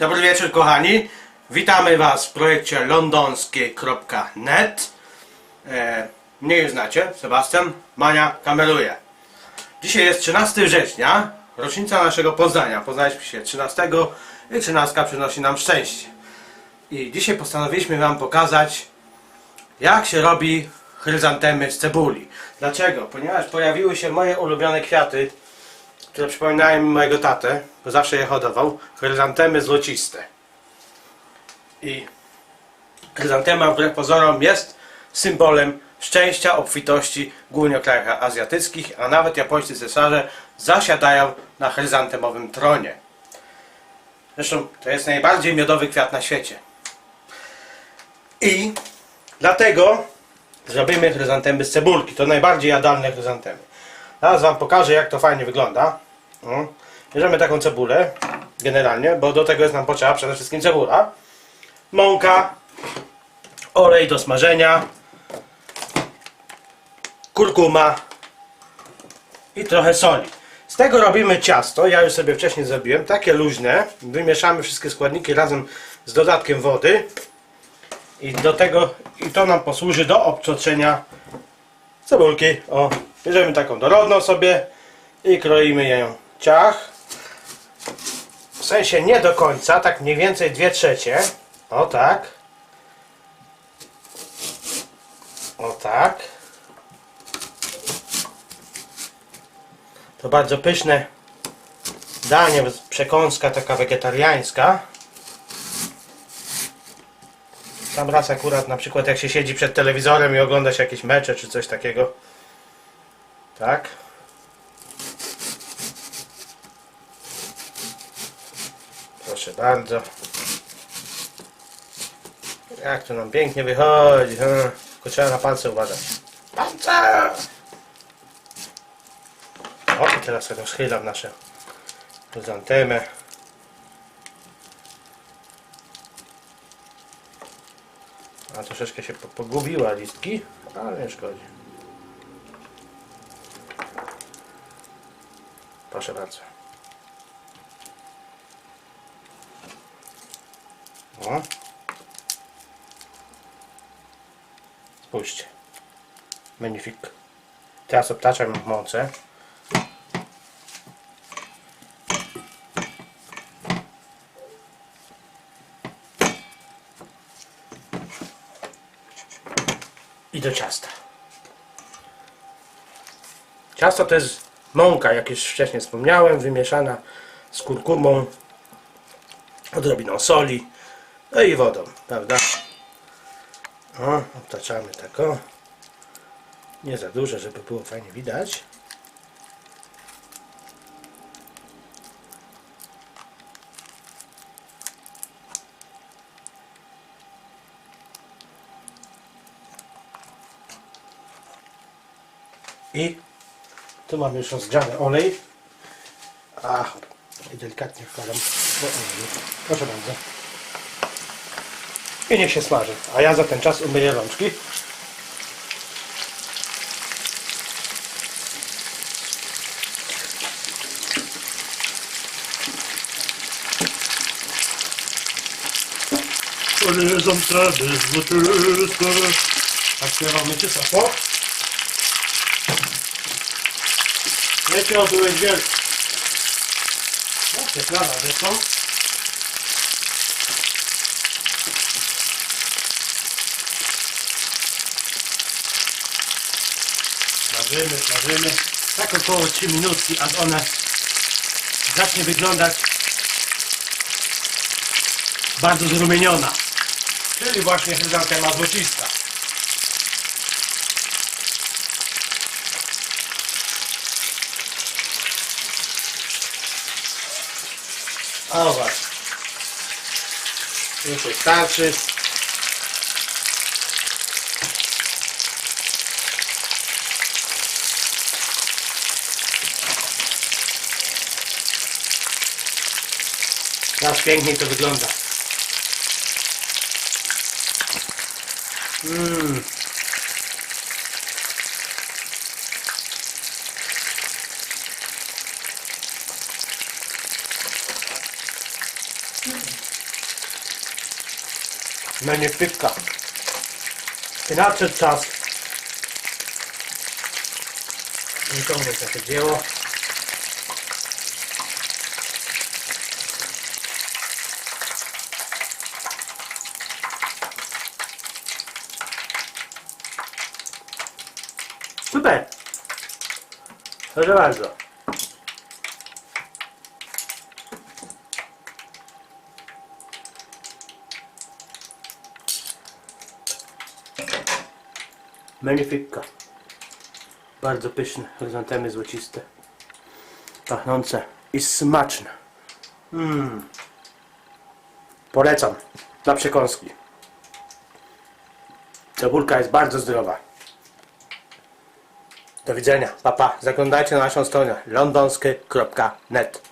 Dobry wieczór kochani. Witamy Was w projekcie londonskie.net. E, mnie już znacie, Sebastian. Mania kameruje. Dzisiaj jest 13 września, rocznica naszego Poznania. Poznaliśmy się 13 i 13 przynosi nam szczęście. I dzisiaj postanowiliśmy Wam pokazać, jak się robi chryzantemy z cebuli. Dlaczego? Ponieważ pojawiły się moje ulubione kwiaty, które przypominają mi mojego tatę, bo zawsze je hodował. Chryzantemy złociste. I chryzantema wbrew pozorom jest symbolem szczęścia, obfitości, głównie w krajach azjatyckich, a nawet japońscy cesarze zasiadają na chryzantemowym tronie. Zresztą to jest najbardziej miodowy kwiat na świecie. I dlatego zrobimy chryzantemy z cebulki. To najbardziej jadalne chryzantemy. Teraz Wam pokażę jak to fajnie wygląda. No. Bierzemy taką cebulę, generalnie, bo do tego jest nam potrzeba przede wszystkim cebula. Mąka, olej do smażenia, kurkuma i trochę soli. Z tego robimy ciasto, ja już sobie wcześniej zrobiłem, takie luźne. Wymieszamy wszystkie składniki razem z dodatkiem wody. I do tego, i to nam posłuży do obczoczenia cebulki. O, bierzemy taką dorodną sobie i kroimy ją ciach. W sensie nie do końca, tak mniej więcej 2 trzecie. O tak. O tak. To bardzo pyszne danie, przekąska taka wegetariańska. Sam raz akurat na przykład jak się siedzi przed telewizorem i ogląda się jakieś mecze czy coś takiego. Tak. Proszę bardzo. Jak to nam pięknie wychodzi. Hmm. Tylko trzeba na palce uważać. Palce! O, i teraz sobie schylam nasze chryzantemy. A troszeczkę się po- pogubiła listki, ale nie szkodzi. Proszę bardzo. O. Spójrzcie. Magnifik. Teraz obtaczam mące. I do ciasta. Ciasto to jest mąka, jak już wcześniej wspomniałem, wymieszana z kurkumą, odrobiną soli, no i wodą, prawda? O, obtaczamy tak o. Nie za duże, żeby było fajnie widać. I tu mamy już rozgrzany olej. A, i delikatnie wkładam do oleju. Proszę bardzo. I niech się smaży. A ja za ten czas umyję rączki. Chryzantemy złoczyste. Tak śpiewamy czy co? Leciał byłeś wielki. No, cieplana zresztą. Smażymy, smażymy. Tak około 3 minutki, aż ona zacznie wyglądać bardzo zrumieniona. Czyli właśnie chryzantema złocista. O właśnie. Już wystarczy. Teraz piękniej to wygląda. Mmm. Magnifica. I nadszedł czas wyciągnąć nasze dzieło. Super! Proszę bardzo. Magnifica. Bardzo pyszne, chryzantemy złociste. Pachnące i smaczne. Mmm. Polecam. Na przekąski. Cebulka jest bardzo zdrowa. Do widzenia. Papa. Zaglądajcie na naszą stronę londonskie.net